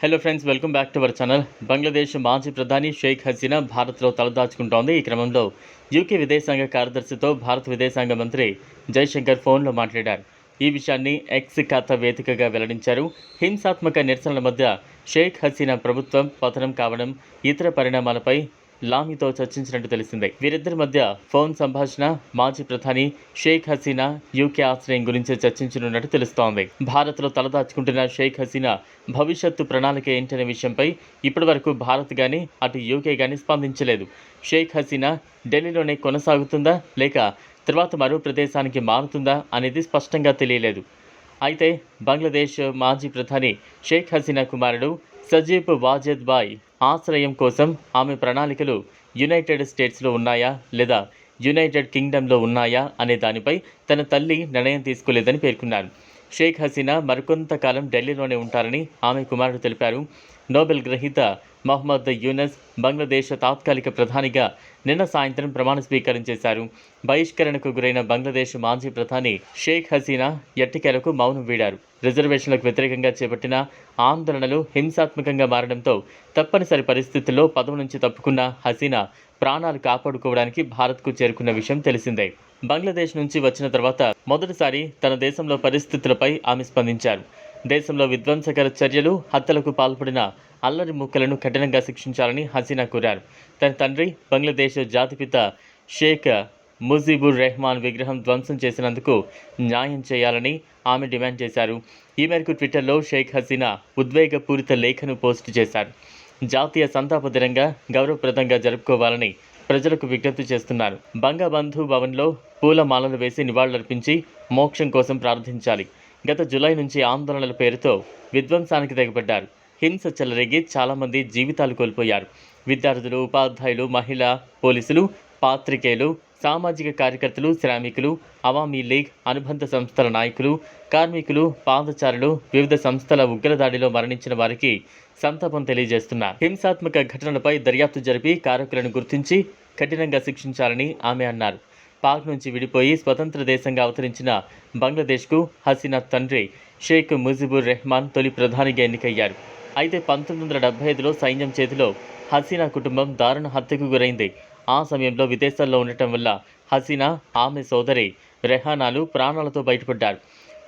Hello friends welcome back to our channel Bangladesh మాజీ ప్రధాని షేక్ హసీనా భారత్లో తలదాచుకుంటోంది ఈ క్రమంలో యూకే విదేశాంగ కార్యదర్శితో భారత విదేశాంగ మంత్రి జైశంకర్ ఫోన్లో మాట్లాడారు ఈ విషయాన్ని ఎక్స్ ఖాతా వేదికగా వెల్లడించారు హింసాత్మక నిరసనల మధ్య షేక్ హసీనా ప్రభుత్వం పతనం కావడం ఇతర పరిణామాలపై లామీతో చర్చించినట్టు తెలిసిందే. వీరిద్దరి మధ్య ఫోన్ సంభాషణ మాజీ ప్రధాని షేక్ హసీనా యూకే ఆశ్రయం గురించి చర్చించనున్నట్టు తెలుస్తోంది. భారత్లో తలదాచుకుంటున్న షేక్ హసీనా భవిష్యత్తు ప్రణాళిక ఏంటనే విషయంపై ఇప్పటివరకు భారత్ కానీ అటు యూకే కానీ స్పందించలేదు. షేక్ హసీనా ఢిల్లీలోనే కొనసాగుతుందా లేక తర్వాత మరో ప్రదేశానికి మారుతుందా అనేది స్పష్టంగా తెలియలేదు. అయితే బంగ్లాదేశ్ మాజీ ప్రధాని షేక్ హసీనా కుమారుడు సజీబ్ వాజేద్ బాయ్ ఆశ్రయం కోసం ఆమె ప్రణాళికలు యునైటెడ్ స్టేట్స్లో ఉన్నాయా లేదా యునైటెడ్ కింగ్డమ్లో ఉన్నాయా అనే దానిపై తన తల్లి నిర్ణయం తీసుకోలేదని పేర్కొన్నారు. షేక్ హసీనా మరికొంతకాలం ఢిల్లీలోనే ఉంటారని ఆమె కుమారుడు తెలిపారు. నోబెల్ గ్రహీత మహమ్మద్ యూనస్ బంగ్లాదేశ్ తాత్కాలిక ప్రధానిగా నిన్న సాయంత్రం ప్రమాణ స్వీకారం చేశారు. బహిష్కరణకు గురైన బంగ్లాదేశ్ మాజీ ప్రధాని షేక్ హసీనా ఎట్టికేలకు మౌనం వీడారు. రిజర్వేషన్లకు వ్యతిరేకంగా చేపట్టిన ఆందోళనలు హింసాత్మకంగా మారడంతో తప్పనిసరి పరిస్థితుల్లో పదవి నుంచి తప్పుకున్న హసీనా ప్రాణాలు కాపాడుకోవడానికి భారత్కు చేరుకున్న విషయం తెలిసిందే. బంగ్లాదేశ్ నుంచి వచ్చిన తర్వాత మొదటిసారి తన దేశంలో పరిస్థితులపై ఆమె స్పందించారు. దేశంలో విధ్వంసకర చర్యలు హత్యలకు పాల్పడిన అల్లరి ముక్కలను కఠినంగా శిక్షించాలని హసీనా కోరారు. తన తండ్రి బంగ్లాదేశ్ జాతిపిత షేక్ ముజీబుర్ రెహమాన్ విగ్రహం ధ్వంసం చేసినందుకు న్యాయం చేయాలని ఆమె డిమాండ్ చేశారు. ఈ మేరకు ట్విట్టర్లో షేక్ హసీనా ఉద్వేగపూరిత లేఖను పోస్టు చేశారు. జాతీయ సంతాప దినంగా గౌరవప్రదంగా జరుపుకోవాలని ప్రజలకు విజ్ఞప్తి చేస్తున్నారు. బంగబంధు భవన్లో పూలమాలలు వేసి నివాళులర్పించి మోక్షం కోసం ప్రార్థించాలి. గత జులై నుంచి ఆందోళనల పేరుతో విధ్వంసానికి తెగబడ్డారు హింస చెలరేగి చాలామంది జీవితాలు కోల్పోయారు. విద్యార్థులు ఉపాధ్యాయులు మహిళా పోలీసులు పాత్రికేయులు సామాజిక కార్యకర్తలు శ్రామికులు అవామీ లీగ్ అనుబంధ సంస్థల నాయకులు కార్మికులు పాదచారులు వివిధ సంస్థల ఉగ్రదాడిలో మరణించిన వారికి సంతాపం తెలియజేస్తున్నారు. హింసాత్మక ఘటనలపై దర్యాప్తు జరిపి కారకులను గుర్తించి కఠినంగా శిక్షించాలని ఆమె అన్నారు. పాక్ నుంచి విడిపోయి స్వతంత్ర దేశంగా అవతరించిన బంగ్లాదేశ్కు హసీనా తండ్రి షేక్ ముజిబుర్ రెహమాన్ తొలి ప్రధానిగా ఎన్నికయ్యారు. అయితే పంతొమ్మిది వందల డెబ్బై ఐదులో సైన్యం చేతిలో హసీనా కుటుంబం దారుణ హత్యకు గురైంది. ఆ సమయంలో విదేశాల్లో ఉండటం వల్ల హసీనా ఆమె సోదరి రెహానాలు ప్రాణాలతో బయటపడ్డారు.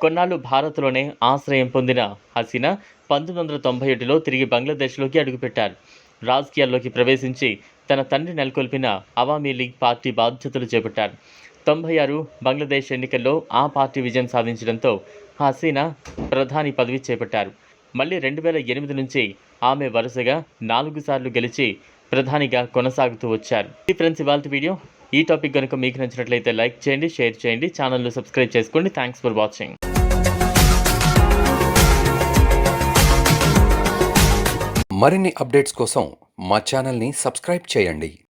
కొన్నాళ్ళు భారత్లోనే ఆశ్రయం పొందిన హసీనా పంతొమ్మిది వందల తొంభై ఏడులో తిరిగి బంగ్లాదేశ్లోకి అడుగుపెట్టారు. రాజకీయాల్లోకి ప్రవేశించి తన తండ్రి నెలకొల్పిన అవామీ లీగ్ పార్టీ బాధ్యతలు చేపట్టారు. తొంభై ఆరు బంగ్లాదేశ్ ఎన్నికల్లో ఆ పార్టీ విజయం సాధించడంతో హసీనా ప్రధాని పదవి చేపట్టారు. మళ్ళీ రెండు వేల ఎనిమిది నుంచి ఆమె వరుసగా నాలుగు సార్లు గెలిచి ప్రధానిగా కొనసాగుతూ వచ్చారు. ఈ ఫ్రెండ్స్ ఇవాళ వీడియో ఈ టాపిక్ కనుక మీకు నచ్చినట్లయితే లైక్ చేయండి షేర్ చేయండి ఛానల్ను సబ్స్క్రైబ్ చేసుకోండి. Thanks for watching. మరిన్ని అప్డేట్స్ కోసం మా ఛానల్ని సబ్స్క్రైబ్ చేయండి.